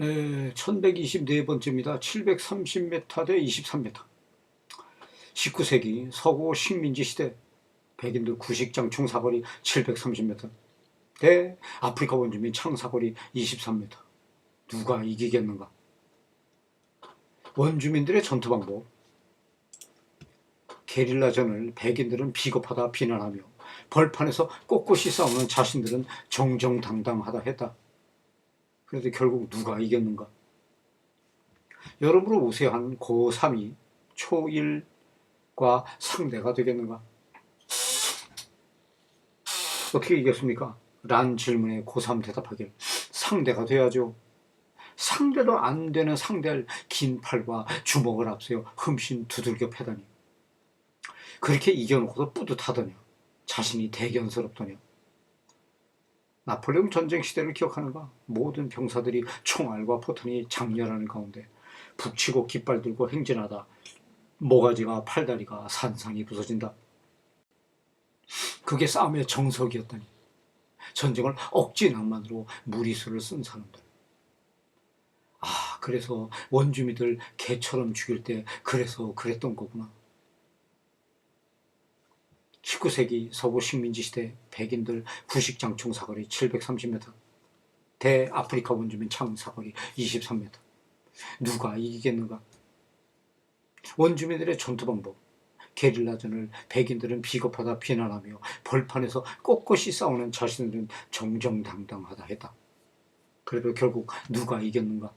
에, 1124번째입니다. 730m 대 23m. 19세기 서구 식민지 시대 백인들 구식장 총 사거리 730m 대 아프리카 원주민 창사거리 23m. 누가 이기겠는가? 원주민들의 전투 방법. 게릴라전을 백인들은 비겁하다 비난하며 벌판에서 꼿꼿이 싸우는 자신들은 정정당당하다 했다. 그래도 결국 누가 이겼는가? 여러분으로 우세한 고3이 초1과 상대가 되겠는가? 어떻게 이겼습니까? 란 질문에 고3 대답하길 상대가 돼야죠. 상대도 안 되는 상대를 긴 팔과 주먹을 앞세워 흠씬 두들겨 패다니. 그렇게 이겨놓고도 뿌듯하더냐. 자신이 대견스럽더냐. 나폴레옹 전쟁 시대를 기억하는가? 모든 병사들이 총알과 포탄이 장렬하는 가운데 북치고 깃발 들고 행진하다 모가지가 팔다리가 산산이 부서진다. 그게 싸움의 정석이었다니. 전쟁을 억지 낭만으로 무리수를 쓴 사람들. 아, 그래서 원주민들 개처럼 죽일 때 그래서 그랬던 거구나. 19세기 서부 식민지 시대 백인들 구식장총 사거리 730m, 대아프리카 원주민 창 사거리 23m. 누가 이기겠는가? 원주민들의 전투 방법. 게릴라전을 백인들은 비겁하다 비난하며 벌판에서 꼿꼿이 싸우는 자신들은 정정당당하다 했다. 그래도 결국 누가 이겼는가?